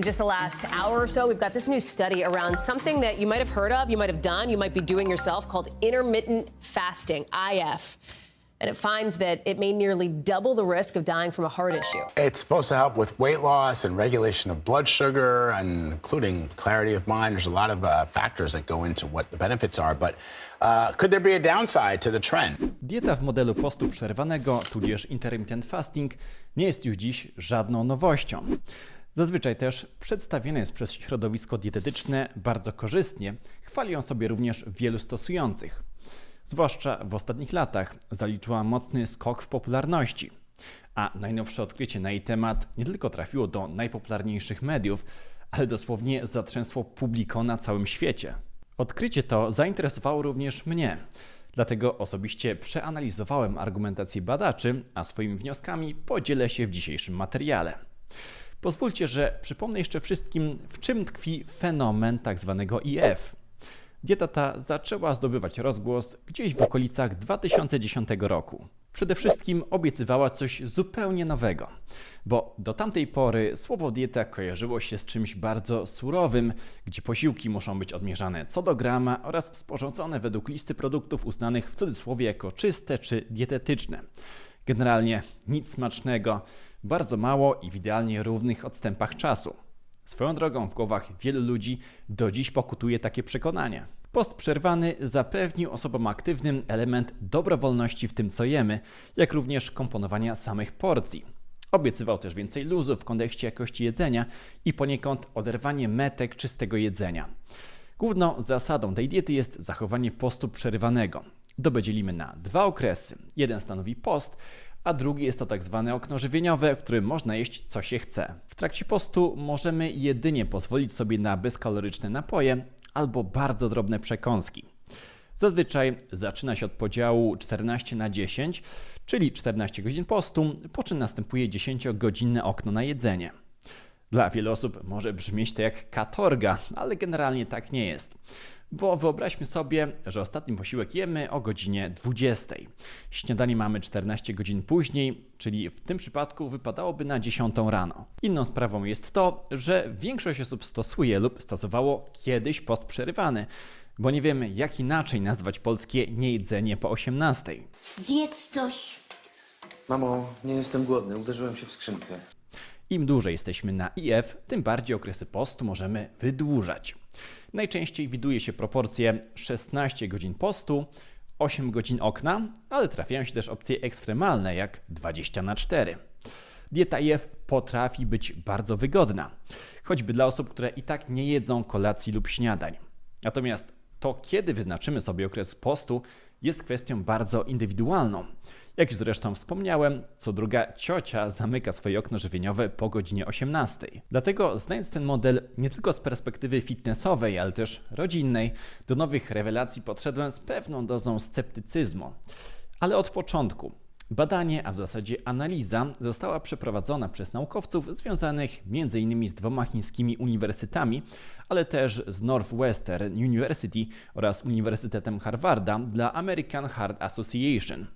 In just the last hour or so, we've got this new study around something that you might have heard of, you might have done, you might be doing yourself called intermittent fasting, IF. And it finds that it may nearly double the risk of dying from a heart issue. It's supposed to help with weight loss and regulation of blood sugar, and including clarity of mind. There's a lot of uh, factors that go into what the benefits are. But uh, could there be a downside to the trend? Dieta w modelu postu przerwanego, tudzież intermittent fasting, nie jest już dziś żadną nowością. Zazwyczaj też przedstawiana jest przez środowisko dietetyczne bardzo korzystnie, chwali ją sobie również wielu stosujących. Zwłaszcza w ostatnich latach zaliczyła mocny skok w popularności. A najnowsze odkrycie na jej temat nie tylko trafiło do najpopularniejszych mediów, ale dosłownie zatrzęsło publiko na całym świecie. Odkrycie to zainteresowało również mnie. Dlatego osobiście przeanalizowałem argumentację badaczy, a swoimi wnioskami podzielę się w dzisiejszym materiale. Pozwólcie, że przypomnę jeszcze wszystkim, w czym tkwi fenomen tzw. IF. Dieta ta zaczęła zdobywać rozgłos gdzieś w okolicach 2010 roku. Przede wszystkim obiecywała coś zupełnie nowego, bo do tamtej pory słowo dieta kojarzyło się z czymś bardzo surowym, gdzie posiłki muszą być odmierzane co do grama oraz sporządzone według listy produktów uznanych w cudzysłowie jako czyste czy dietetyczne. Generalnie nic smacznego, bardzo mało i w idealnie równych odstępach czasu. Swoją drogą w głowach wielu ludzi do dziś pokutuje takie przekonanie. Post przerwany zapewnił osobom aktywnym element dobrowolności w tym, co jemy, jak również komponowania samych porcji. Obiecywał też więcej luzu w kontekście jakości jedzenia i poniekąd oderwanie metek czystego jedzenia. Główną zasadą tej diety jest zachowanie postu przerywanego. Dobę dzielimy na dwa okresy. Jeden stanowi post, a drugi jest to tak zwane okno żywieniowe, w którym można jeść co się chce. W trakcie postu możemy jedynie pozwolić sobie na bezkaloryczne napoje albo bardzo drobne przekąski. Zazwyczaj zaczyna się od podziału 14 na 10, czyli 14 godzin postu, po czym następuje 10-godzinne okno na jedzenie. Dla wielu osób może brzmieć to jak katorga, ale generalnie tak nie jest. Bo wyobraźmy sobie, że ostatni posiłek jemy o godzinie 20. Śniadanie mamy 14 godzin później, czyli w tym przypadku wypadałoby na 10 rano. Inną sprawą jest to, że większość osób stosuje lub stosowało kiedyś post przerywany, bo nie wiemy jak inaczej nazwać polskie niejedzenie po 18. Zjedz coś. Mamo, nie jestem głodny, uderzyłem się w skrzynkę. Im dłużej jesteśmy na IF, tym bardziej okresy postu możemy wydłużać. Najczęściej widuje się proporcje 16 godzin postu, 8 godzin okna, ale trafiają się też opcje ekstremalne jak 20 na 4. Dieta IF potrafi być bardzo wygodna, choćby dla osób, które i tak nie jedzą kolacji lub śniadań. Natomiast to, kiedy wyznaczymy sobie okres postu, jest kwestią bardzo indywidualną. Jak już zresztą wspomniałem, co druga ciocia zamyka swoje okno żywieniowe po godzinie 18. Dlatego, znając ten model nie tylko z perspektywy fitnessowej, ale też rodzinnej, do nowych rewelacji podszedłem z pewną dozą sceptycyzmu. Ale od początku. Badanie, a w zasadzie analiza, została przeprowadzona przez naukowców związanych m.in. z dwoma chińskimi uniwersytetami, ale też z Northwestern University oraz Uniwersytetem Harvarda dla American Heart Association.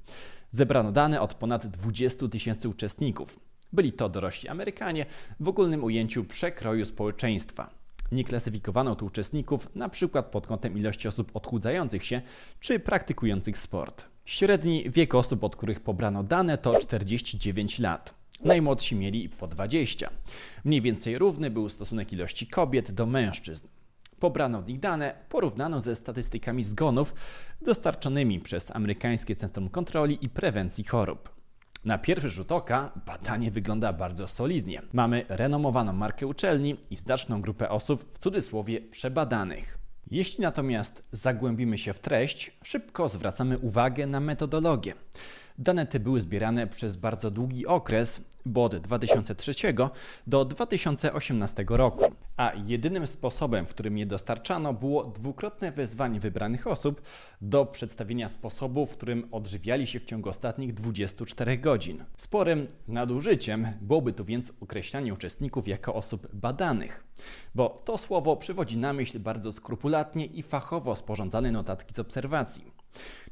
Zebrano dane od ponad 20 tysięcy uczestników. Byli to dorośli Amerykanie w ogólnym ujęciu przekroju społeczeństwa. Nie klasyfikowano tu uczestników na przykład pod kątem ilości osób odchudzających się czy praktykujących sport. Średni wiek osób, od których pobrano dane to 49 lat. Najmłodsi mieli po 20. Mniej więcej równy był stosunek ilości kobiet do mężczyzn. Pobrano w nich dane, porównano ze statystykami zgonów dostarczonymi przez Amerykańskie Centrum Kontroli i Prewencji Chorób. Na pierwszy rzut oka badanie wygląda bardzo solidnie. Mamy renomowaną markę uczelni i znaczną grupę osób w cudzysłowie przebadanych. Jeśli natomiast zagłębimy się w treść, szybko zwracamy uwagę na metodologię. Dane te były zbierane przez bardzo długi okres, bo od 2003 do 2018 roku. A jedynym sposobem, w którym je dostarczano, było dwukrotne wezwanie wybranych osób do przedstawienia sposobu, w którym odżywiali się w ciągu ostatnich 24 godzin. Sporym nadużyciem byłoby tu więc określanie uczestników jako osób badanych, bo to słowo przywodzi na myśl bardzo skrupulatnie i fachowo sporządzane notatki z obserwacji.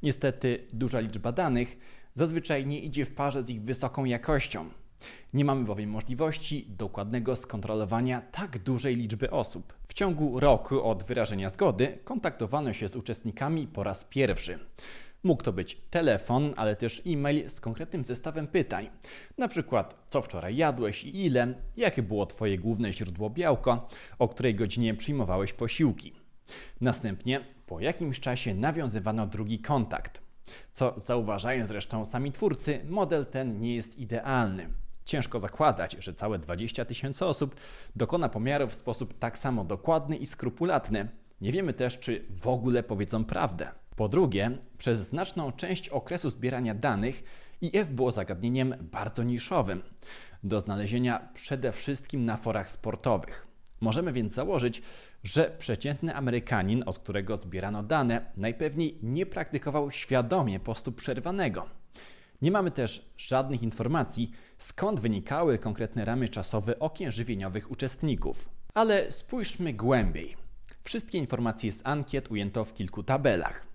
Niestety duża liczba danych zazwyczaj nie idzie w parze z ich wysoką jakością. Nie mamy bowiem możliwości dokładnego skontrolowania tak dużej liczby osób. W ciągu roku od wyrażenia zgody kontaktowano się z uczestnikami po raz pierwszy. Mógł to być telefon, ale też e-mail z konkretnym zestawem pytań. Na przykład, co wczoraj jadłeś i ile, jakie było Twoje główne źródło białka, o której godzinie przyjmowałeś posiłki. Następnie, po jakimś czasie, nawiązywano drugi kontakt. Co zauważają zresztą sami twórcy, model ten nie jest idealny. Ciężko zakładać, że całe 20 tysięcy osób dokona pomiarów w sposób tak samo dokładny i skrupulatny. Nie wiemy też, czy w ogóle powiedzą prawdę. Po drugie, przez znaczną część okresu zbierania danych IF było zagadnieniem bardzo niszowym, do znalezienia przede wszystkim na forach sportowych. Możemy więc założyć, że przeciętny Amerykanin, od którego zbierano dane, najpewniej nie praktykował świadomie postu przerwanego. Nie mamy też żadnych informacji, skąd wynikały konkretne ramy czasowe okien żywieniowych uczestników. Ale spójrzmy głębiej. Wszystkie informacje z ankiet ujęto w kilku tabelach.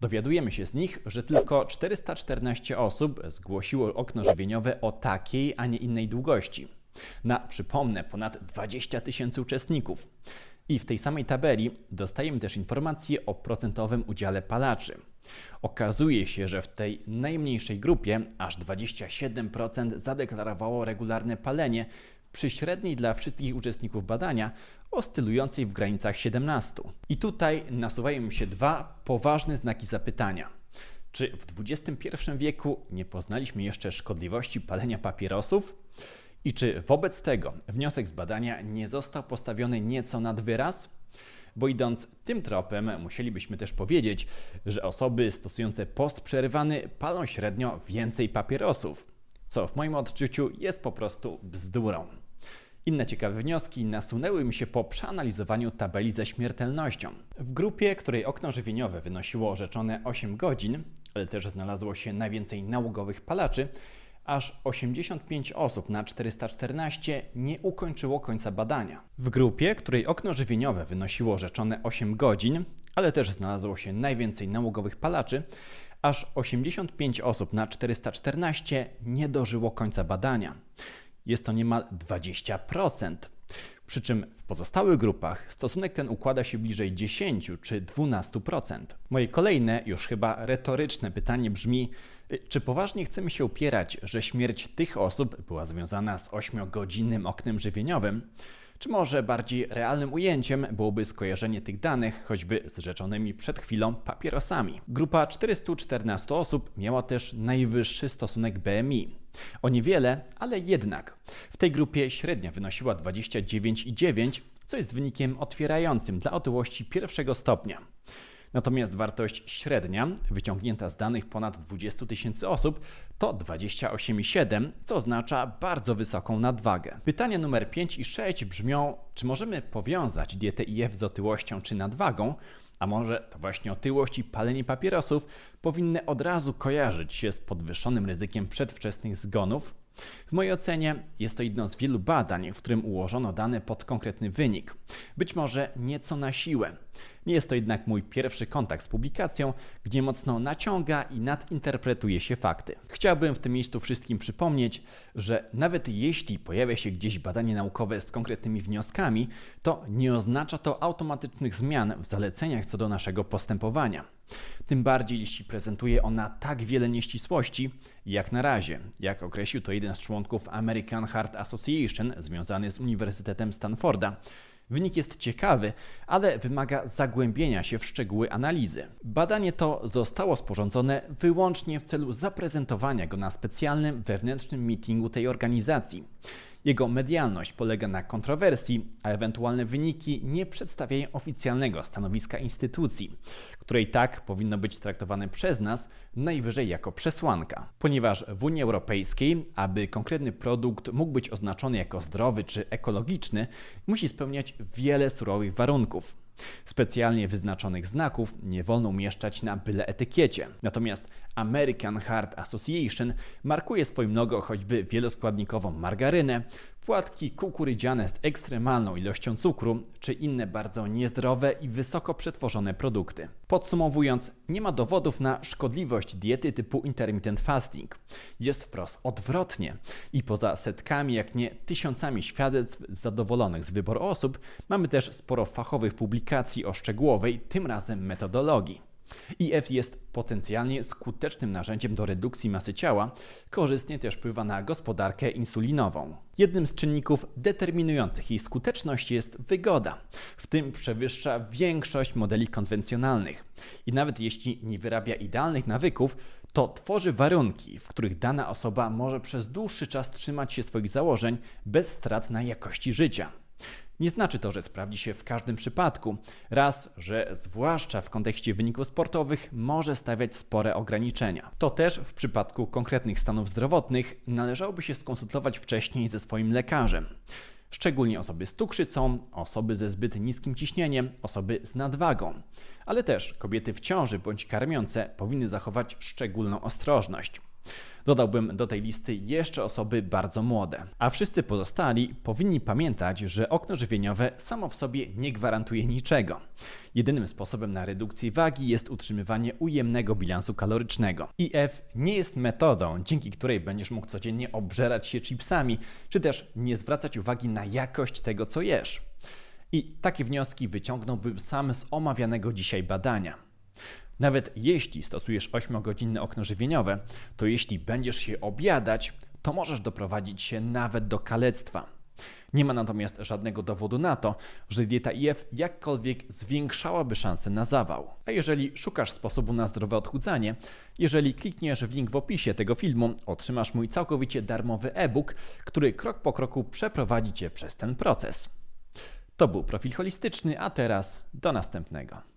Dowiadujemy się z nich, że tylko 414 osób zgłosiło okno żywieniowe o takiej, a nie innej długości. Na, przypomnę, ponad 20 tysięcy uczestników. I w tej samej tabeli dostajemy też informacje o procentowym udziale palaczy. Okazuje się, że w tej najmniejszej grupie aż 27% zadeklarowało regularne palenie, przy średniej dla wszystkich uczestników badania oscylującej w granicach 17. I tutaj nasuwają się dwa poważne znaki zapytania. Czy w XXI wieku nie poznaliśmy jeszcze szkodliwości palenia papierosów? I czy wobec tego wniosek z badania nie został postawiony nieco nad wyraz? Bo idąc tym tropem, musielibyśmy też powiedzieć, że osoby stosujące post przerywany palą średnio więcej papierosów, co w moim odczuciu jest po prostu bzdurą. Inne ciekawe wnioski nasunęły mi się po przeanalizowaniu tabeli ze śmiertelnością. W grupie, której okno żywieniowe wynosiło rzeczone 8 godzin, ale też znalazło się najwięcej nałogowych palaczy, aż 85 osób na 414 nie ukończyło końca badania. W grupie, której okno żywieniowe wynosiło rzeczone 8 godzin, ale też znalazło się najwięcej nałogowych palaczy, aż 85 osób na 414 nie dożyło końca badania. Jest to niemal 20%. Przy czym w pozostałych grupach stosunek ten układa się bliżej 10 czy 12%. Moje kolejne, już chyba retoryczne pytanie brzmi: y, czy poważnie chcemy się upierać, że śmierć tych osób była związana z 8-godzinnym oknem żywieniowym? Czy może bardziej realnym ujęciem byłoby skojarzenie tych danych choćby z rzeczonymi przed chwilą papierosami? Grupa 414 osób miała też najwyższy stosunek BMI. O niewiele, ale jednak. W tej grupie średnia wynosiła 29,9, co jest wynikiem otwierającym dla otyłości pierwszego stopnia. Natomiast wartość średnia, wyciągnięta z danych ponad 20 tysięcy osób, to 28,7, co oznacza bardzo wysoką nadwagę. Pytania numer 5 i 6 brzmią: czy możemy powiązać dietę IF z otyłością czy nadwagą? A może to właśnie otyłość i palenie papierosów powinny od razu kojarzyć się z podwyższonym ryzykiem przedwczesnych zgonów? W mojej ocenie jest to jedno z wielu badań, w którym ułożono dane pod konkretny wynik. Być może nieco na siłę. Nie jest to jednak mój pierwszy kontakt z publikacją, gdzie mocno naciąga i nadinterpretuje się fakty. Chciałbym w tym miejscu wszystkim przypomnieć, że nawet jeśli pojawia się gdzieś badanie naukowe z konkretnymi wnioskami, to nie oznacza to automatycznych zmian w zaleceniach co do naszego postępowania. Tym bardziej, jeśli prezentuje ona tak wiele nieścisłości, jak na razie, jak określił to jeden z członków American Heart Association związany z Uniwersytetem Stanforda. Wynik jest ciekawy, ale wymaga zagłębienia się w szczegóły analizy. Badanie to zostało sporządzone wyłącznie w celu zaprezentowania go na specjalnym wewnętrznym meetingu tej organizacji. Jego medialność polega na kontrowersji, a ewentualne wyniki nie przedstawiają oficjalnego stanowiska instytucji, której tak powinno być traktowane przez nas najwyżej jako przesłanka. Ponieważ w Unii Europejskiej, aby konkretny produkt mógł być oznaczony jako zdrowy czy ekologiczny, musi spełniać wiele surowych warunków. Specjalnie wyznaczonych znaków nie wolno umieszczać na byle etykiecie. Natomiast American Heart Association markuje swoim logo choćby wieloskładnikową margarynę, płatki kukurydziane z ekstremalną ilością cukru, czy inne bardzo niezdrowe i wysoko przetworzone produkty. Podsumowując, nie ma dowodów na szkodliwość diety typu intermittent fasting. Jest wprost odwrotnie i poza setkami, jak nie tysiącami świadectw zadowolonych z wyboru osób, mamy też sporo fachowych publikacji o szczegółowej, tym razem metodologii. IF jest potencjalnie skutecznym narzędziem do redukcji masy ciała, korzystnie też wpływa na gospodarkę insulinową. Jednym z czynników determinujących jej skuteczność jest wygoda, w tym przewyższa większość modeli konwencjonalnych. I nawet jeśli nie wyrabia idealnych nawyków, to tworzy warunki, w których dana osoba może przez dłuższy czas trzymać się swoich założeń bez strat na jakości życia. Nie znaczy to, że sprawdzi się w każdym przypadku. Raz, że zwłaszcza w kontekście wyników sportowych może stawiać spore ograniczenia. To też w przypadku konkretnych stanów zdrowotnych należałoby się skonsultować wcześniej ze swoim lekarzem. Szczególnie osoby z cukrzycą, osoby ze zbyt niskim ciśnieniem, osoby z nadwagą. Ale też kobiety w ciąży bądź karmiące powinny zachować szczególną ostrożność. Dodałbym do tej listy jeszcze osoby bardzo młode. A wszyscy pozostali powinni pamiętać, że okno żywieniowe samo w sobie nie gwarantuje niczego. Jedynym sposobem na redukcję wagi jest utrzymywanie ujemnego bilansu kalorycznego. IF nie jest metodą, dzięki której będziesz mógł codziennie obżerać się chipsami, czy też nie zwracać uwagi na jakość tego, co jesz. I takie wnioski wyciągnąłbym sam z omawianego dzisiaj badania. Nawet jeśli stosujesz 8-godzinne okno żywieniowe, to jeśli będziesz się objadać, to możesz doprowadzić się nawet do kalectwa. Nie ma natomiast żadnego dowodu na to, że dieta IF jakkolwiek zwiększałaby szanse na zawał. A jeżeli szukasz sposobu na zdrowe odchudzanie, jeżeli klikniesz w link w opisie tego filmu, otrzymasz mój całkowicie darmowy e-book, który krok po kroku przeprowadzi Cię przez ten proces. To był profil holistyczny, a teraz do następnego.